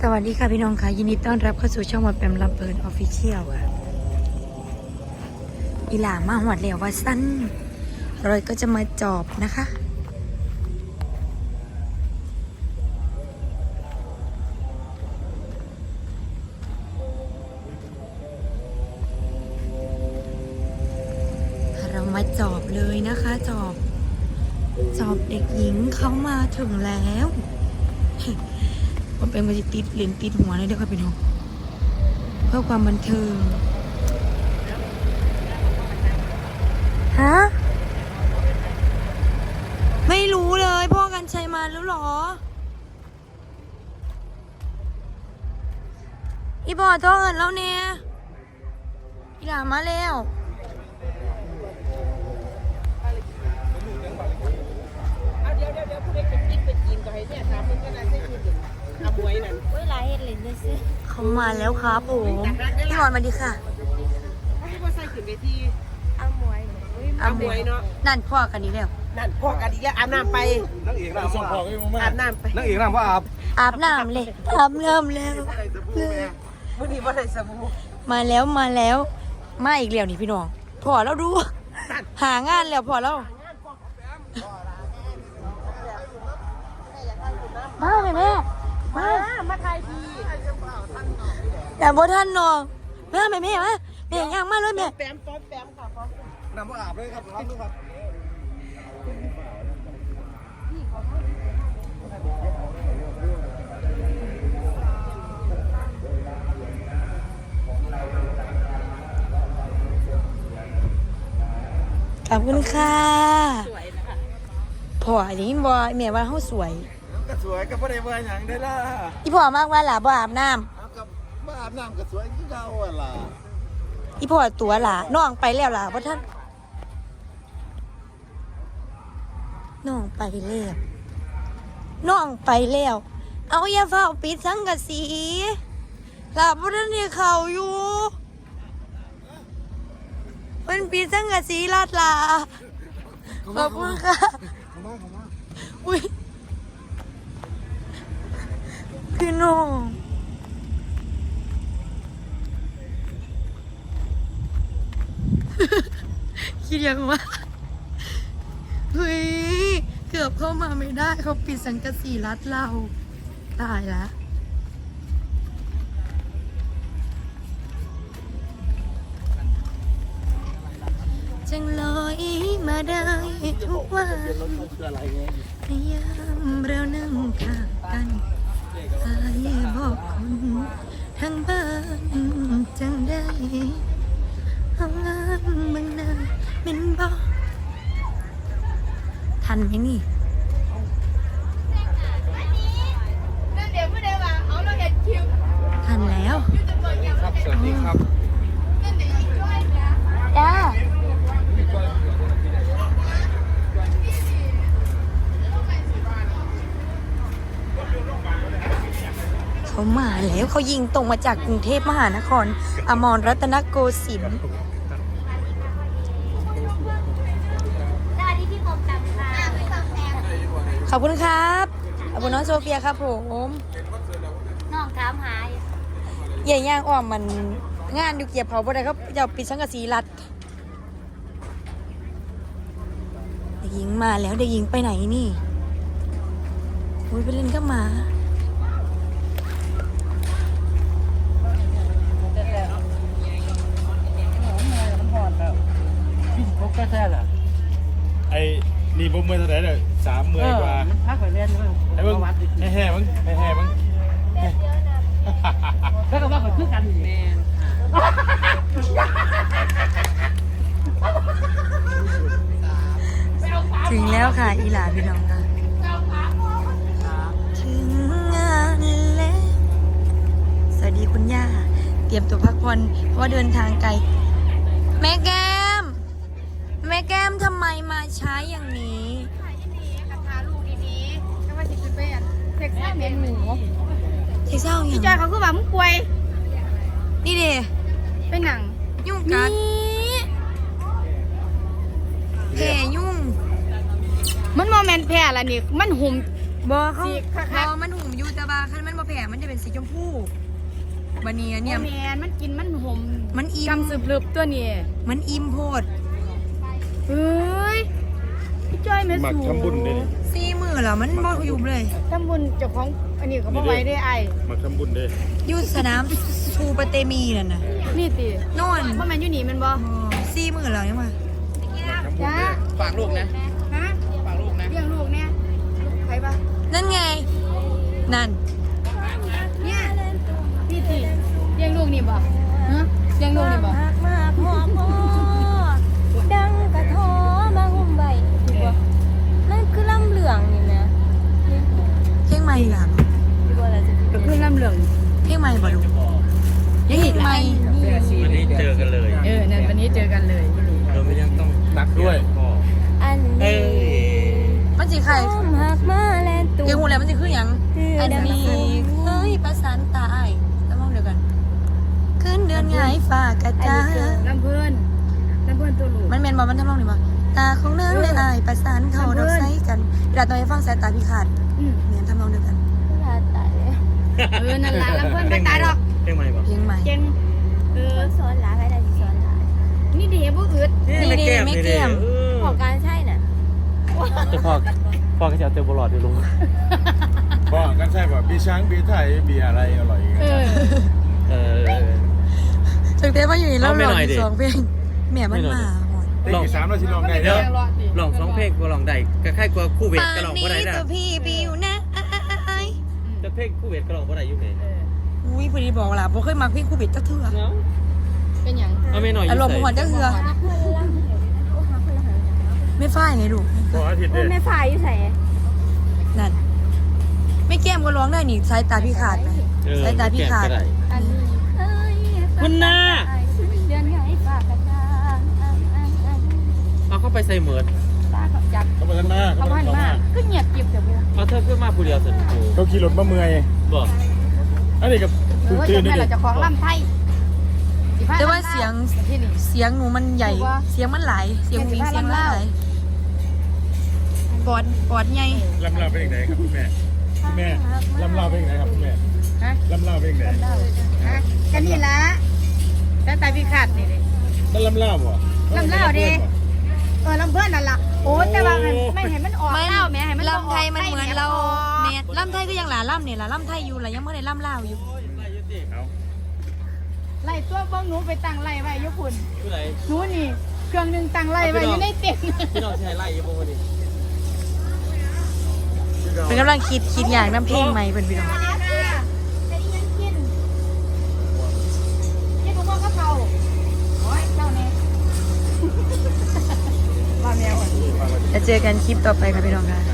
สวัสดีค่ะพี่น้องค่ะยินดีต้อนรับเข้าสู่ช่องมาแปมลำเพลินออฟฟิเชียลค่ะอีหลามาหวดเหลวว่าสั้นเราก็จะมาจอบนะคะ เรามาจอบเลยนะคะ จอบ จอบเด็กหญิงเขามาถึงแล้ว ผมเป็นมันจะติดเลนติดหัวเลยเด้อครับพี่น้องเพื่อความบันเทิงฮะไม่รู้เลยพ่อกันชัยมาแล้วหรอ อีบอโทรเอินแล้วเนี่ยอีหลามาแล้วเอาเดี๋ยวเดี๋ยวเดี๋ยวผู้ใดจะกินไปกินก็ให้เนี่ยถามเพิ่นก็น่าจะกิน อยู่เอาหวยนั่นเว้ยหลายเห็ดเหรียญด้วยสิเขามาแล้วครับผมพี่หมอนมาดีค่ะให้บ่ใส่ขึ้นเวทีเอาหมวยเว้ยเอาหวยเนาะนั่นพ่อกันนี้แล้วนั่นพอกันอีกแล้วอาบน้ำไปนักเอกน้ำว่าอาบอาบน้ำไปนักเอกน้ำว่าอาบอาบน้ำเลยอาบน้ำแล้วมื้อนี้บ่ได้สบู่มาแล้วมาแล้วมาอีกแล้วนี่พี่น้องพอแล้วดู หางานแล้วพอแล้วมาแม่แม่ มามาใครทีอย่าบ่ท่านนองมาแม่แม่มาแม่ย่างมาเลยแม่แปมป้อมแปมค่ะป้อมน้ำว่าอาบเลยครับครับดูครับขอบคุณค่ะ สวยนะคะพ่ออันนี้บ่แม่ว่าเฮาสวยก็ สวยก็ไม่ได้ว่าอย่างได้ล่ะอีพ่อมากว่าหล่ะบ่อาบน้ำเอากับมาอาบน้ำก็สวยที่เราอะล่ะอีพ่อตัวหล่ะน้องไปแล้วล่ะบ่ท่านน้องไปแล้วน้องไปแล้ว เอาอย่าเฝ้าปิดสังกะสีหลับบ่ทันได้เข้าอยู่มันปิดสังกะสีลาดลาขอบคุณค่ะเข้ามาเข้ามาอุ้ย พี่น้องคิดยังว่าเฮ้ย เกือบเข้ามาไม่ได้เขาปิดสังกะสีรัดเรา ตายละจังลอยมาได้ทุกวันคืออะไรไงในยามเรานั่งข้างกัน อายบอกคนทางบ้านจังได้เอางานมึงนาเป็นบอกทันไหมนี่เดี๋ยวไม่ได้ว่าเอาเราเห็นคิว ทันแล้ว ครับสวัสดีครับ นั่นเดี๋ยวอีกด้วยนะ จ้าเขามา แล้วเขายิงตรงมาจากกรุงเทพมหานคร อมรรัตนโกสินทร์สวัสดีพี่ผมตังค่ะไม่ต้องแพงขอบคุณครับขอบคุณน้องโซเฟียครับผมน้องถามหาใหญ่ย่างอ้อมมันงานอยู่เกียบเผาบ่ได้เขาจะเอาปิดสังกะสีรัดเด็กหญิงมาแล้วเด็กหญิงไปไหนนี่อุ้ยไปเล่นก็มา พกแค่ๆล่ะไอ้นี่บ่เมื่อเท่าไหร่เลยสามเมื่อยกว่า พักไปเรียนมั้งไอ้เบิ่งให้แห่มึงให้แห่มึง แล้วก็ว่าเขาคือกันแม่นถึงแล้วค่ะ อีหลาพี่น้องค่ะ ถึงงานแล้วสวัสดีคุณย่า เตรียมตัวพักผ่อนเพราะว่าเดินทางไกล แม่แก้มแม่แก้ มทำไมมาช้าอย่างนี้กระทาลูกดีๆก็ว่าสิขึ้นไปอะเซ็กซี่เมนหมูเจ๊เศร้าอย่างจอยเขาคือว่ามึงป่วยนี่เด้เป็นหนังยุ่งกัดแผ่ยุ่งมันโมเมนต์แพ้ละนี่มันหุ่ม บอเขาสิค่ะบอมันหุ่มอยู่แต่ว่าคันมันบ่แผ่มันจะเป็นสีชมพูบันนี้อันเนี่เนี่ยยแมนมันกินมันหอมมันอิ่มกำสืบลึบตัวนี้มันอิ่มโพดเฮ้ยพี่ จ้อยแม่มักสูทำบุญเด้นี่สี่มือแล้วมันบ่อยู่เลย ทำบุญเจ้าของอันนี้ก็บ่ไหวได้ไอ้มักทำบุญเด้อยู่สนามชูปะเตมีนั่นน่ะนี่ตินอนบ่แม่นอยู่นี่แมันบ่อ๋อสี่มือแล้วยังว่ามักทำบุญจ้าเด้ฝากลูกนะฮะฝากลูกนะเลี้ยงลูกเนี่ยใครปะนั่นไง นั่น เนี่ยนี่ติเลี้ยงลูกนี่บ่ฮะเลี้ยงลูกนี่บ่ มากมากพ่อพ่อดังกระทอมาหุ่มใบถูกปะนั่นคือลำเหลืองนี่นะ เพลงใหม่ล่ะ ที่ว่าเราจะ ก็คือลำเหลือง เพลงใหม่บ่ลูกยังอีกไหม วันนี้เจอกันเลย เออนั่นวันนี้เจอกันเลยที่นี่ เราไม่ยังต้อง นักด้วย พ่อ อัน เอ้ นี้ ยมันสิใครต้มหักมาแลนตูเดี๋ยวหูแล้วมันสิคือหยังอันนี้เคยประสานตายแล้วมองเดียวกัน ขึ้นเดือนหงายฟ้ากระจายลำเพื่อนลำเพื่อนตัวหลูมันเมนบอมันทำนองนี้บ่ตาของนางและอายประสานเขาดอกไซกันเวลาตอนไปฟังสายตาพิฆาตอืมเมนทำนองเดียวกันเวลาตายเลยเออนั่นล่ะลำเพื่อนก็ตายดอกเพลงใหม่ปะเพลงใหม่เก่งเออสอนหลายใครได้สอนหลายนี่ดีบ่อึดนี่นี่ไม่เกี่ยมของการใช่ น่ะจะพ่อพ่อก็จะเอาเตลบอลอดอยู่ลุงพ่อกันใช่ป่ะบีช้างบีไทยบีอะไรอร่อยเออเออ ถึงเต้มาอยู่นี่เราเอาไม่หลหน่ออยกดิสองเพลงแม่มันมาหมดเต้กี่สามนาทีลองได้เดี๋เด้ยวอลองสองเพลงก็ลองได้ก็ค่ายกว่าคู่เวทป่าก็นลองก็นี้ได้นะตัวพี่บิวนะอ้ายแต่เพลงคู่เวทก็ลองก็ได้อยู่เพลงเอออุ้ยพอดีบอกล่ะบ่เคยมักเพลงคู่บิดจักเทื่อเป็นหยังเอาไม่หน่อยอารมณ์หวนจักเทื่อเพื่อนล่ำเหลืองโอ้หาคนละหาง ไม่ฝ้ายไงลูกพออาทิตย์โอ้เด้แม่ฝ่ายอยู่ใส่นั่น ไม่แก้มก็ร้องได้นี่สายตาพิฆาตไหมเออสายตาพิฆาตก็ได้อันนี้เอ้ยคุณน่ะ เดือนไงฝากกระจางอันอันอันเอาเข้าไปใส่เหมือนตาเขาจับเขาไปกันมาเขาเขาไปพันกันมามาก็เงียบเก็บแต่บ่เอาเธอขึ้นมาผู้เดียวสิเขาขี่รถมาเมื่อยบอกอันนี้กับเอตื่นอตื่นจะนี่ให้ดิเราจะของลำไทยสิพแต่ว่าลำลเสียง ที่นี่ เสียงหนูมันใหญ่ ถูกปะเสียงมันหลายเสียงวิงเป็นสิเสียงบมันห้าหลาย ปอดปอดใหญ่ลำลาเป็นยังไงครับคุณแม่คุณแม่ลำลาเป็นยังไงครับคุณแม่ฮะลำลาเป็นยังไงฮะก็นี่ละแต่ตายพิฆาตนี่ดินั่นลำลาบ่ลำลาดิเออลำเพื่อนนั่นล่ะโอ้แต่ว่ามันไม่เห็นมันออกมันเล่าแหม่ให้มันออกลำไทยมันเหมือนเราให้แม่ลำไทยก็ยังหลาล่ำเนี่ยหลาล่ำไทยอยู่หลายังไม่ได้ล่ำลาวอยู่เอาไล่ตัวบ้องหนูไปตั้งไล่ไว้อยุคุณผู้ใดหนูนี่ เครื่องหนึงตั้งไล่ไว้อยู่ในเตียงพี่น้องชายไล่ยังบ่วันนี้ เป็นกำลังคิดคิดอย่างน้ำเพลงไหมเป็นพี่น้องกันจะเจอกันคลิปต่อไปค่ะพี่น้องค่ะ